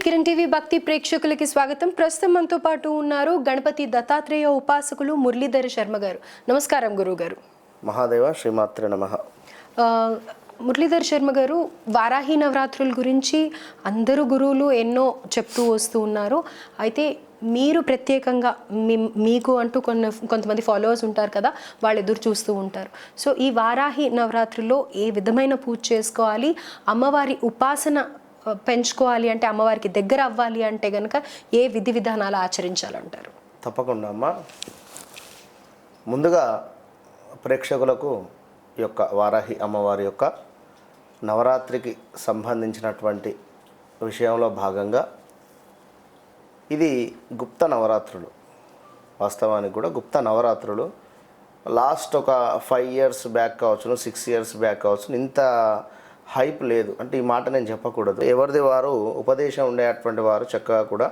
Kiran TV భక్తి ప్రేక్షకులకి స్వాగతం. ప్రస్తుతం మనతో పాటు ఉన్నారు గణపతి దత్తాత్రేయ ఉపాసకులు మురళీధర శర్మ గారు. నమస్కారం గురువు గారు మహాదేవ శ్రీమాత్రే నమ. మురళీధర్ శర్మ గారు వారాహి నవరాత్రుల గురించి అందరూ గురువులు ఎన్నో చెప్తూ వస్తూ ఉన్నారు. అయితే మీరు ప్రత్యేకంగా మీ మీకు అంటూ కొన్ని కొంతమంది ఫాలోవర్స్ ఉంటారు కదా వాళ్ళు ఎదురు చూస్తూ ఉంటారు. సో ఈ వారాహి నవరాత్రుల్లో ఏ విధమైన పూజ చేసుకోవాలి? అమ్మవారి ఉపాసన పెంచుకోవాలి అంటే అమ్మవారికి దగ్గర అవ్వాలి అంటే కనుక ఏ విధి విధానాలు ఆచరించాలంటారు? తప్పకుండా అమ్మ. ముందుగా ప్రేక్షకులకు యొక్క వారాహి అమ్మవారి యొక్క నవరాత్రికి సంబంధించినటువంటి విషయంలో భాగంగా ఇది గుప్త నవరాత్రులు. వాస్తవానికి కూడా గుప్త నవరాత్రులు లాస్ట్ ఒక ఫైవ్ ఇయర్స్ బ్యాక్ కావచ్చును సిక్స్ ఇయర్స్ బ్యాక్ కావచ్చు ఇంత హైప్ లేదు. అంటే ఈ మాట నేను చెప్పకూడదు. ఎవరిది వారు ఉపదేశం ఉండేటువంటి వారు చక్కగా కూడా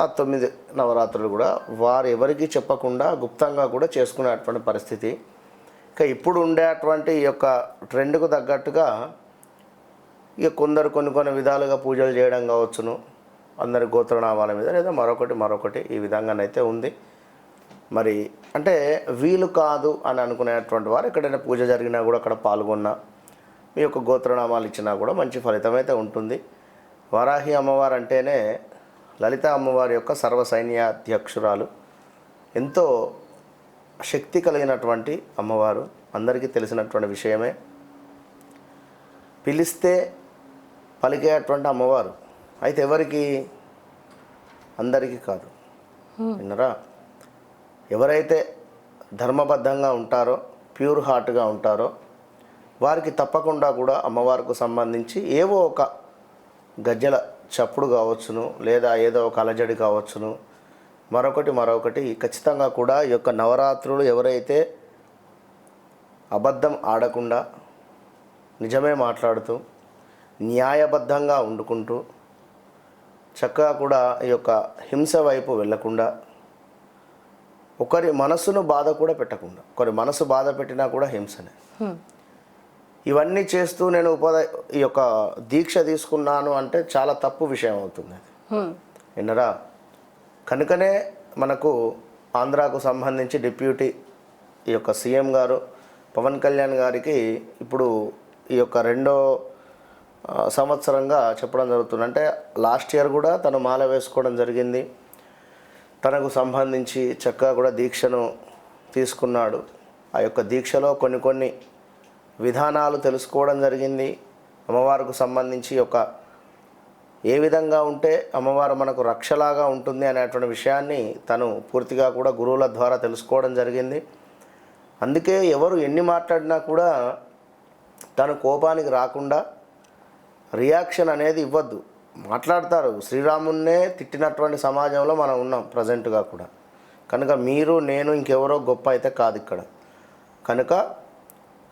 ఆ తొమ్మిది నవరాత్రులు కూడా వారు ఎవరికి చెప్పకుండా గుప్తంగా కూడా చేసుకునేటువంటి పరిస్థితి. ఇక ఇప్పుడు ఉండేటువంటి ఈ యొక్క ట్రెండ్కు తగ్గట్టుగా ఇక కొందరు కొన్ని కొన్ని విధాలుగా పూజలు చేయడం కావచ్చును. అందరి గోత్రనామాల మీద లేదా మరొకటి మరొకటి ఈ విధంగానైతే ఉంది. మరి అంటే వీలు కాదు అని అనుకునేటువంటి వారు ఎక్కడైనా పూజ జరిగినా కూడా అక్కడ పాల్గొన్నా మీ యొక్క గోత్రనామాలు ఇచ్చినా కూడా మంచి ఫలితం అయితే ఉంటుంది. వరాహి అమ్మవారు అంటేనే లలిత అమ్మవారి యొక్క సర్వ సైన్యాధ్యక్షురాలు. ఎంతో శక్తి కలిగినటువంటి అమ్మవారు. అందరికీ తెలిసినటువంటి విషయమే. పిలిస్తే పలికేటువంటి అమ్మవారు. అయితే ఎవరికి? అందరికీ కాదు. విన్నరా? ఎవరైతే ధర్మబద్ధంగా ఉంటారో ప్యూర్ హార్ట్గా ఉంటారో వారికి తప్పకుండా కూడా అమ్మవారికి సంబంధించి ఏవో ఒక గజ్జల చప్పుడు కావచ్చును లేదా ఏదో ఒక అలజడి కావచ్చును. మరొకటి మరొకటి ఖచ్చితంగా కూడా ఈ యొక్క నవరాత్రులు ఎవరైతే అబద్ధం ఆడకుండా నిజమే మాట్లాడుతూ న్యాయబద్ధంగా వండుకుంటూ చక్కగా కూడా ఈ యొక్క హింస వైపు వెళ్ళకుండా ఒకరి మనసును బాధ కూడా పెట్టకుండా ఒకరి మనసు బాధ పెట్టినా కూడా హింసనే. ఇవన్నీ చేస్తూ నేను ఉపాధి ఈ యొక్క దీక్ష తీసుకున్నాను అంటే చాలా తప్పు విషయం అవుతుంది. విన్నరా? కనుకనే మనకు ఆంధ్రాకు సంబంధించి డిప్యూటీ ఈ యొక్క సీఎం గారు పవన్ కళ్యాణ్ గారికి ఇప్పుడు ఈ యొక్క రెండో సంవత్సరంగా చెప్పడం జరుగుతుంది. అంటే లాస్ట్ ఇయర్ కూడా తను మాల వేసుకోవడం జరిగింది. తనకు సంబంధించి చక్కగా కూడా దీక్షను తీసుకున్నాడు. ఆ యొక్క దీక్షలో కొన్ని కొన్ని విధానాలు తెలుసుకోవడం జరిగింది. అమ్మవారికి సంబంధించి ఒక ఏ విధంగా ఉంటే అమ్మవారు మనకు రక్షలాగా ఉంటుంది అనేటువంటి విషయాన్ని తను పూర్తిగా కూడా గురువుల ద్వారా తెలుసుకోవడం జరిగింది. అందుకే ఎవరు ఎన్ని మాట్లాడినా కూడా తను కోపానికి రాకుండా రియాక్షన్ అనేది ఇవ్వద్దు. మాట్లాడతారు. శ్రీరామున్నే తిట్టినటువంటి సమాజంలో మనం ఉన్నాం ప్రజెంట్గా కూడా. కనుక మీరు నేను ఇంకెవరో గొప్ప అయితే కాదు ఇక్కడ. కనుక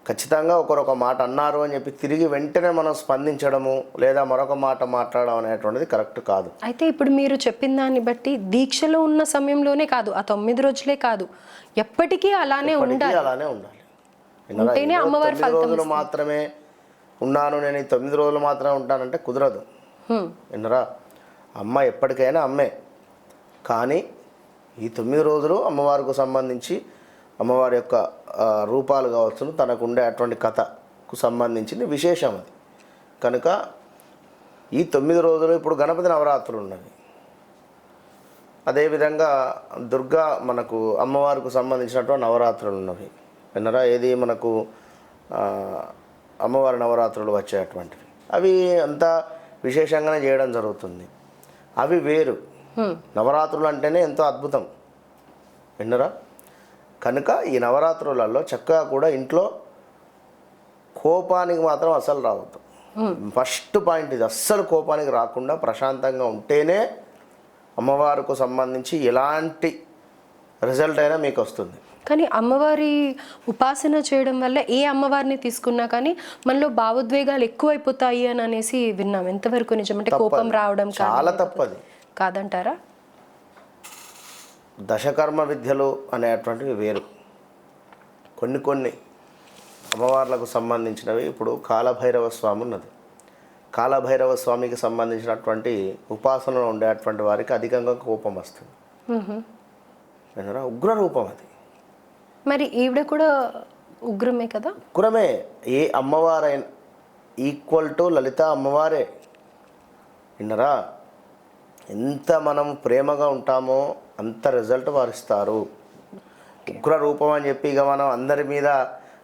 ఖచ్చితంగా ఒకరు ఒక మాట అన్నారు అని చెప్పి తిరిగి వెంటనే మనం స్పందించడము లేదా మరొక మాట మాట్లాడడం అనేటువంటిది కరెక్ట్ కాదు. అయితే ఇప్పుడు మీరు చెప్పిన దాన్ని బట్టి దీక్షలో ఉన్న సమయంలోనే కాదు ఆ తొమ్మిది రోజులే కాదు ఎప్పటికీ అలానే ఉండాలి. అలానే ఉండాలి? ఉంటేనే అమ్మవారి తొమ్మిది రోజులు మాత్రమే ఉన్నాను నేను ఈ తొమ్మిది రోజులు మాత్రమే ఉంటానంటే కుదరదు. విన్నరా? అమ్మ ఎప్పటికైనా అమ్మే. కానీ ఈ తొమ్మిది రోజులు అమ్మవారికి సంబంధించి అమ్మవారి యొక్క రూపాలు కావచ్చును. తనకు ఉండే అటువంటి కథకు సంబంధించింది విశేషం అది. కనుక ఈ తొమ్మిది రోజులు ఇప్పుడు గణపతి నవరాత్రులు ఉన్నవి అదేవిధంగా దుర్గా మనకు అమ్మవారికి సంబంధించినటువంటి నవరాత్రులు ఉన్నవి విన్నరా? ఏది మనకు అమ్మవారి నవరాత్రులు వచ్చేటువంటివి అవి అంతా విశేషంగానే చేయడం జరుగుతుంది. అవి వేరు. నవరాత్రులు అంటేనే ఎంతో అద్భుతం. విన్నరా? కనుక ఈ నవరాత్రులలో చక్కగా కూడా ఇంట్లో కోపానికి మాత్రం అసలు రావద్దు. ఫస్ట్ పాయింట్ ఇది. అస్సలు కోపానికి రాకుండా ప్రశాంతంగా ఉంటేనే అమ్మవారికి సంబంధించి ఎలాంటి రిజల్ట్ అయినా మీకు వస్తుంది. కానీ అమ్మవారి ఉపాసన చేయడం వల్ల ఏ అమ్మవారిని తీసుకున్నా కానీ మనలో భావోద్వేగాలు ఎక్కువైపోతాయి అని అనేసి విన్నాం. ఎంతవరకు నిజం? అంటే కోపం రావడం చాలా తప్పది. కాదంటారా? దశకర్మ విద్యలు అనేటువంటివి వేరు. కొన్ని కొన్ని అమ్మవార్లకు సంబంధించినవి ఇప్పుడు కాలభైరవ స్వామి ఉన్నది. కాలభైరవ స్వామికి సంబంధించినటువంటి ఉపాసనలో ఉండేటువంటి వారికి అధికంగా కోపం వస్తుంది? ఉగ్ర రూపం అది. మరి ఈవిడ కూడా ఉగ్రమే కదా? ఉగ్రమే. ఏ అమ్మవారైనా ఈక్వల్ టు లలిత అమ్మవారే. విన్నరా? ఎంత మనం ప్రేమగా ఉంటామో అంత రిజల్ట్ వారు ఇస్తారు. ఉగ్ర రూపం అని చెప్పి ఇక మనం అందరి మీద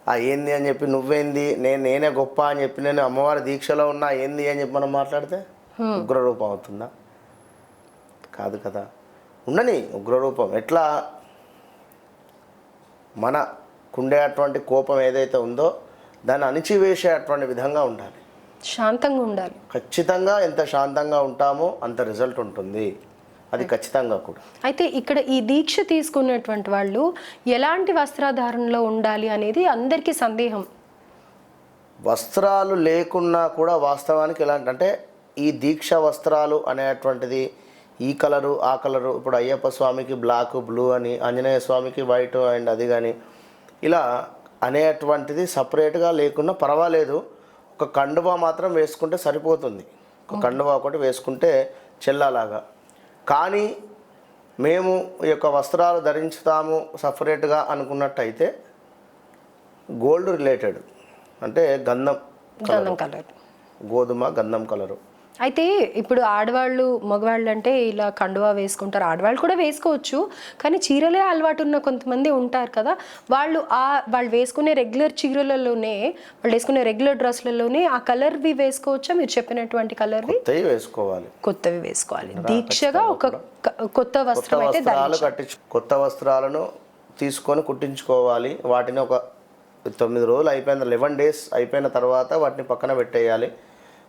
ఆ ఏంది? అని చెప్పి నువ్వేంది? నేను నేనే గొప్ప అని చెప్పి నేను అమ్మవారి దీక్షలో ఉన్నా ఏంది? అని చెప్పి మనం మాట్లాడితే ఉగ్ర రూపం అవుతుందా? కాదు కదా. ఉండని ఉగ్రరూపం ఎట్లా? మనకుండేటువంటి కోపం ఏదైతే ఉందో దాన్ని అణిచివేసేటువంటి విధంగా ఉండాలి. శాంతంగా ఉండాలి. ఖచ్చితంగా ఎంత శాంతంగా ఉంటామో అంత రిజల్ట్ ఉంటుంది. అది ఖచ్చితంగా కూడా. అయితే ఇక్కడ ఈ దీక్ష తీసుకున్నటువంటి వాళ్ళు ఎలాంటి వస్త్రధారణలో ఉండాలి అనేది అందరికీ సందేహం. వస్త్రాలు లేకున్నా కూడా వాస్తవానికి ఎలాంటి అంటే ఈ దీక్ష వస్త్రాలు అనేటువంటిది ఈ కలరు ఆ కలరు ఇప్పుడు అయ్యప్ప స్వామికి బ్లాక్ బ్లూ అని ఆంజనేయ స్వామికి వైట్ అండ్ అది కానీ ఇలా అనేటువంటిది సపరేట్గా లేకున్నా పర్వాలేదు. ఒక కండువా మాత్రం వేసుకుంటే సరిపోతుంది. ఒక కండువా ఒకటి వేసుకుంటే చెల్లాలాగా. కానీ మేము ఈ యొక్క వస్త్రాలు ధరించుతాము సపరేట్గా అనుకున్నట్టయితే గోల్డ్ రిలేటెడ్. అంటే గంధం గంధం కలర్. గోధుమ గంధం కలరు. అయితే ఇప్పుడు ఆడవాళ్ళు మగవాళ్ళు అంటే ఇలా కండువా వేసుకుంటారు. ఆడవాళ్ళు కూడా వేసుకోవచ్చు. కానీ చీరలే అలవాటు ఉన్న కొంతమంది ఉంటారు కదా. వాళ్ళు ఆ వాళ్ళు వేసుకునే రెగ్యులర్ చీరలలోనే వాళ్ళు వేసుకునే రెగ్యులర్ డ్రెస్లలోనే ఆ కలర్వి వేసుకోవచ్చా? మీరు చెప్పినటువంటి కలర్వి? వేసుకోవాలి. కొత్తవి వేసుకోవాలి. దీక్షగా ఒక కొత్త వస్త్రం అయితే కొత్త వస్త్రాలను తీసుకొని కుట్టించుకోవాలి. వాటిని ఒక తొమ్మిది రోజులు అయిపోయిన లెవెన్ డేస్ అయిపోయిన తర్వాత వాటిని పక్కన పెట్టేయాలి.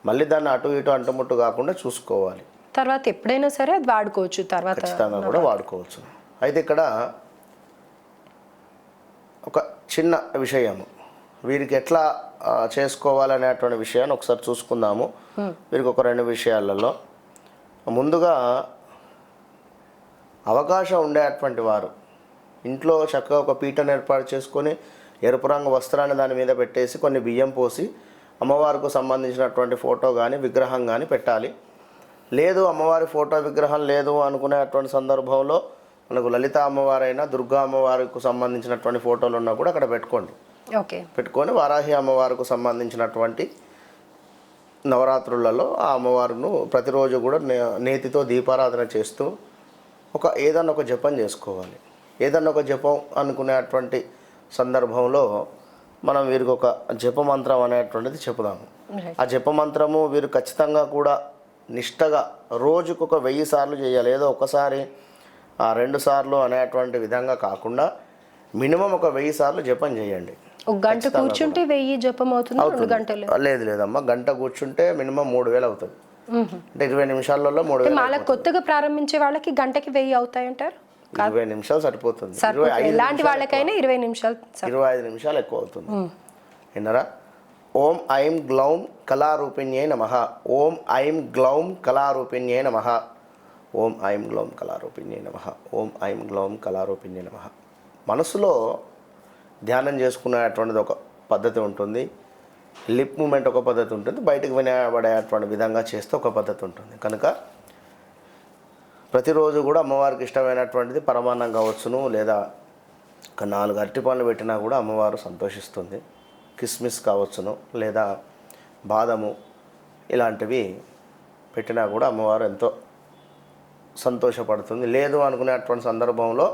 మళ్ళీ దాన్ని అటు ఇటు అంటుముట్టు కాకుండా చూసుకోవాలి. తర్వాత ఎప్పుడైనా సరే అది వాడుకోవచ్చు తర్వాత ఖచ్చితంగా కూడా వాడుకోవచ్చు. అయితే ఇక్కడ ఒక చిన్న విషయము. వీరికి ఎట్లా చేసుకోవాలనేటువంటి విషయాన్ని ఒకసారి చూసుకుందాము. వీరికి ఒక రెండు విషయాలలో. ముందుగా అవకాశం ఉండేటువంటి వారు. ఇంట్లో చక్కగా ఒక పీటను ఏర్పాటు చేసుకొని ఎరుపు రంగు వస్త్రాన్ని దాని మీద పెట్టేసి కొన్ని బియ్యం పోసి అమ్మవారికి సంబంధించినటువంటి ఫోటో కానీ విగ్రహం కానీ పెట్టాలి. లేదు అమ్మవారి ఫోటో విగ్రహం లేదు అనుకునేటువంటి సందర్భంలో మనకు లలిత అమ్మవారైనా దుర్గా అమ్మవారికి సంబంధించినటువంటి ఫోటోలు ఉన్నా కూడా అక్కడ పెట్టుకోండి. ఓకే. పెట్టుకొని వారాహి అమ్మవారికి సంబంధించినటువంటి నవరాత్రులలో ఆ అమ్మవారును ప్రతిరోజు కూడా నే- నేతితో దీపారాధన చేస్తూ ఒక ఏదన్నా ఒక జపం చేసుకోవాలి. ఏదన్నా ఒక జపం అనుకునేటువంటి సందర్భంలో మనం వీరికి ఒక జపమంత్రం అనేటువంటిది చెప్పుదాము. ఆ జపమంత్రము వీరు ఖచ్చితంగా కూడా నిష్టగా రోజుకు ఒక వెయ్యి సార్లు చేయాలి. ఏదో ఒకసారి ఆ రెండు సార్లు అనేటువంటి విధంగా కాకుండా మినిమం ఒక వెయ్యి సార్లు జపం చేయండి. ఒక గంట కూర్చుంటే వెయ్యి జపం అవుతుంది? రెండు గంటలు? లేదు లేదమ్మా. గంట కూర్చుంటే మినిమం మూడు వేలు అవుతుంది. అంటే ఇరవై నిమిషాలలో మూడు వేలు కొత్తగా ప్రారంభించే వాళ్ళకి గంటకి వెయ్యి అవుతాయంటారు? ఇరవై నిమిషాలు సరిపోతుంది. ఎలాంటి వాళ్ళకైనా ఇరవై నిమిషాలు ఇరవై ఐదు నిమిషాలు ఎక్కువ అవుతుంది. విన్నారా? ఓం ఐం గ్లౌం కళారూపిణ్యై నమ. ఓం ఐం గ్లౌం కళారూపిణ్యై నమ. ఓం ఐం గ్లౌం కళారూపిణ్యై నమ. ఓం ఐం గ్లౌం కళారూపిణ్యై నమ. మనసులో ధ్యానం చేసుకునేటువంటిది ఒక పద్ధతి ఉంటుంది. లిప్ మూమెంట్ ఒక పద్ధతి ఉంటుంది. బయటకు వినబడేటువంటి విధంగా చేస్తే ఒక పద్ధతి ఉంటుంది. కనుక ప్రతిరోజు కూడా అమ్మవారికి ఇష్టమైనటువంటిది పరమాన్నం కావచ్చును లేదా ఒక నాలుగు అరటి పండ్లు పెట్టినా కూడా అమ్మవారు సంతోషిస్తుంది. కిస్మిస్ కావచ్చును లేదా బాదము ఇలాంటివి పెట్టినా కూడా అమ్మవారు ఎంతో సంతోషపడుతుంది. లేదు అనుకునేటువంటి సందర్భంలో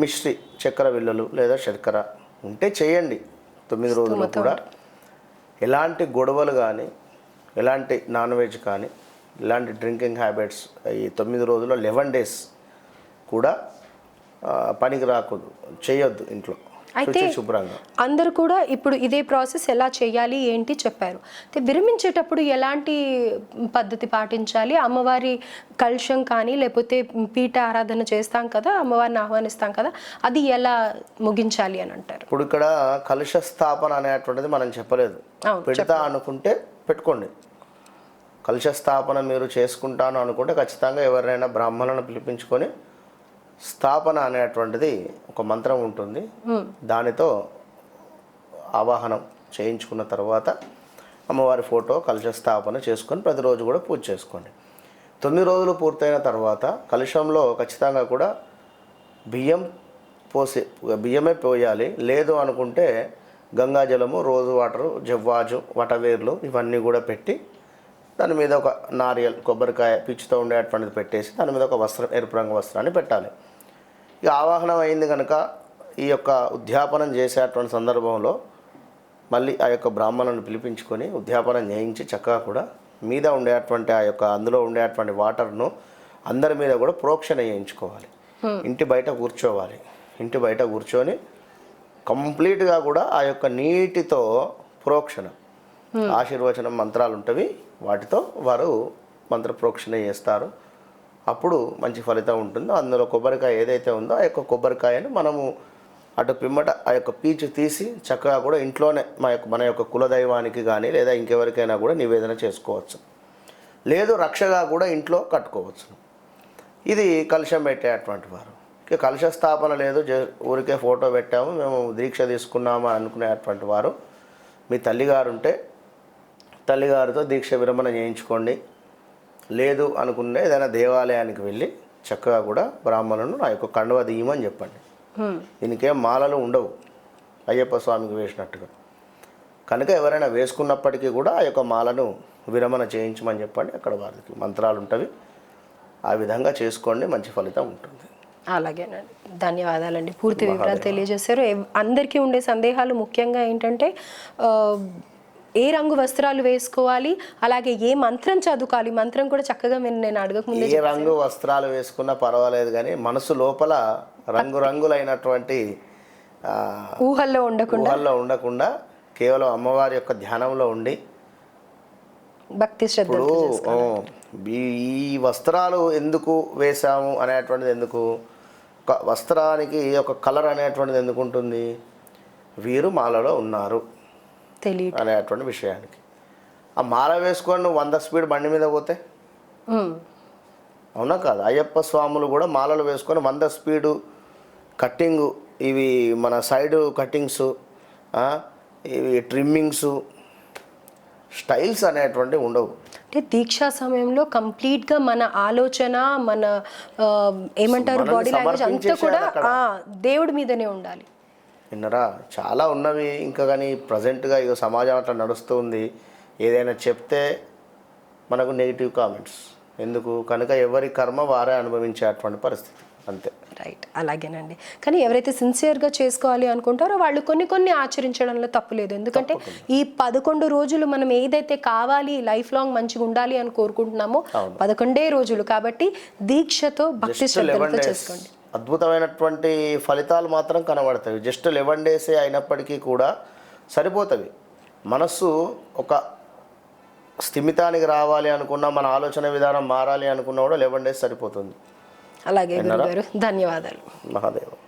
మిశ్రి చక్కెర బిళ్ళలు లేదా శర్కర ఉంటే చేయండి. తొమ్మిది రోజులు కూడా ఎలాంటి గొడవలు కానీ ఎలాంటి నాన్ వెజ్ కానీ ఇలాంటి డ్రింకింగ్ హ్యాబిట్స్ ఈ తొమ్మిది రోజుల్లో లెవెన్ డేస్ కూడా పనికి రాకూడదు. చేయొద్దు ఇంట్లో. అయితే అందరు కూడా ఇప్పుడు ఇదే ప్రాసెస్ ఎలా చేయాలి ఏంటి చెప్పారు. అయితే విరమించేటప్పుడు ఎలాంటి పద్ధతి పాటించాలి? అమ్మవారి కలుషం కానీ లేకపోతే పీఠ ఆరాధన చేస్తాం కదా అమ్మవారిని ఆహ్వానిస్తాం కదా అది ఎలా ముగించాలి అని అంటారు? ఇప్పుడు ఇక్కడ కలుష స్థాపన అనేటువంటిది మనం చెప్పలేదు. పెడతా అనుకుంటే పెట్టుకోండి. కలుష స్థాపన మీరు చేసుకుంటాను అనుకుంటే ఖచ్చితంగా ఎవరైనా బ్రాహ్మణులను పిలిపించుకొని స్థాపన అనేటువంటిది ఒక మంత్రం ఉంటుంది. దానితో ఆవాహనం చేయించుకున్న తర్వాత అమ్మవారి ఫోటో కలశ స్థాపన చేసుకొని ప్రతిరోజు కూడా పూజ చేసుకోండి. తొమ్మిది రోజులు పూర్తయిన తర్వాత కలశంలో ఖచ్చితంగా కూడా బియ్యం పోసి బియ్యమే పోయాలి. లేదు అనుకుంటే గంగాజలము రోజు వాటరు జవ్వాజు వటవేర్లు ఇవన్నీ కూడా పెట్టి దాని మీద ఒక నారియల్ కొబ్బరికాయ పిచ్చితో ఉండేటువంటిది పెట్టేసి దాని మీద ఒక వస్త్రం ఎరుపు రంగు వస్త్రాన్ని పెట్టాలి. ఇక ఆవాహనం అయింది కనుక ఈ యొక్క ఉద్యాపనం చేసేటువంటి సందర్భంలో మళ్ళీ ఆ యొక్క బ్రాహ్మణులను పిలిపించుకొని ఉద్యాపనం చేయించి చక్కగా కూడా మీద ఉండేటువంటి ఆ యొక్క అందులో ఉండేటువంటి వాటర్ను అందరి మీద కూడా ప్రోక్షణ చేయించుకోవాలి. ఇంటి బయట కూర్చోవాలి. ఇంటి బయట కూర్చొని కంప్లీట్గా కూడా ఆ యొక్క నీటితో ప్రోక్షణ. ఆశీర్వచనం మంత్రాలు ఉంటవి వాటితో వారు మంత్ర ప్రోక్షణ చేస్తారు. అప్పుడు మంచి ఫలితం ఉంటుంది. అందులో కొబ్బరికాయ ఏదైతే ఉందో ఆ యొక్క కొబ్బరికాయను మనము అటు పిమ్మట ఆ యొక్క పీచు తీసి చక్కగా కూడా ఇంట్లోనే మా యొక్క మన యొక్క కులదైవానికి కానీ లేదా ఇంకెవరికైనా కూడా నివేదన చేసుకోవచ్చు. లేదు రక్షగా కూడా ఇంట్లో కట్టుకోవచ్చు ఇది కలుషం పెట్టేటువంటి వారు. ఇక కలుష స్థాపన లేదు ఊరికే ఫోటో పెట్టాము మేము దీక్ష తీసుకున్నాము అనుకునేటువంటి వారు. మీ తల్లిగారు ఉంటే తల్లిగారితో దీక్ష విరమణ చేయించుకోండి. లేదు అనుకునే ఏదైనా దేవాలయానికి వెళ్ళి చక్కగా కూడా బ్రాహ్మణులను నా యొక్క కండువ తీయమని చెప్పండి. దీనికేం మాలలు ఉండవు. అయ్యప్ప స్వామికి వేసినట్టుగా. కనుక ఎవరైనా వేసుకున్నప్పటికీ కూడా ఆ యొక్క మాలను విరమణ చేయించమని చెప్పండి. అక్కడ వారికి మంత్రాలు ఉంటవి. ఆ విధంగా చేసుకోండి. మంచి ఫలితం ఉంటుంది. అలాగేనండి. ధన్యవాదాలండి. పూర్తి వివరాలు తెలియజేశారు. అందరికీ ఉండే సందేహాలు ముఖ్యంగా ఏంటంటే ఏ రంగు వస్త్రాలు వేసుకోవాలి? అలాగే ఏ మంత్రం చదువుకోవాలి? మంత్రం కూడా చక్కగా మీరు నేను అడగక ముందే ఏ రంగు వస్త్రాలు వేసుకున్నా పర్వాలేదు కానీ మనసు లోపల రంగురంగులైనటువంటి ఊహల్లో ఉండకుండా? ఊహల్లో ఉండకుండా కేవలం అమ్మవారి యొక్క ధ్యానంలో ఉండి భక్తి ఇప్పుడు ఈ- వస్త్రాలు ఎందుకు వేశాము అనేటువంటిది ఎందుకు? వస్త్రానికి ఒక కలర్ అనేటువంటిది ఎందుకు ఉంటుంది? వీరు మాలలో ఉన్నారు. తెలియ అనేటువంటి విషయానికి. ఆ మాల వేసుకొని నువ్వు వంద స్పీడ్ బండి మీద పోతే. అవునా కాదు? అయ్యప్ప స్వాములు కూడా మాలలు వేసుకొని వంద స్పీడు కట్టింగ్ ఇవి మన సైడ్ కట్టింగ్స్ ఇవి ట్రిమ్మింగ్స్ స్టైల్స్ అనేటువంటివి ఉండవు. అంటే దీక్షా సమయంలో కంప్లీట్గా మన ఆలోచన మన ఏమంటారు బాడీ లాంగ్వేజ్ అంతా కూడా దేవుడి మీదనే ఉండాలి. విన్నరా? చాలా ఉన్నవి. ఇంకా కానీ ప్రజెంట్గా ఇక సమాజం అట్లా నడుస్తూ ఉంది. ఏదైనా చెప్తే మనకు నెగిటివ్ కామెంట్స్. ఎందుకు? కనుక ఎవరి కర్మ వారే అనుభవించేటువంటి పరిస్థితి. అంతే. రైట్. అలాగేనండి. కానీ ఎవరైతే సిన్సియర్గా చేసుకోవాలి అనుకుంటారో వాళ్ళు కొన్ని కొన్ని ఆచరించడంలో తప్పు లేదు. ఎందుకంటే ఈ పదకొండు రోజులు మనం ఏదైతే కావాలి లైఫ్ లాంగ్ మంచిగా ఉండాలి అని కోరుకుంటున్నామో పదకొండే రోజులు. కాబట్టి దీక్షతో భక్తి శ్రద్ధలతో చేసుకోండి. అద్భుతమైనటువంటి ఫలితాలు మాత్రం కనబడతాయి. జస్ట్ లెవెన్ డేసే అయినప్పటికీ కూడా సరిపోతుంది మనస్సు ఒక స్థిమితానికి రావాలి అనుకున్నా మన ఆలోచన విధానం మారాలి అనుకున్నా కూడా లెవెన్ డేస్ సరిపోతుంది. అలాగే ధన్యవాదాలు. మహాదేవ్.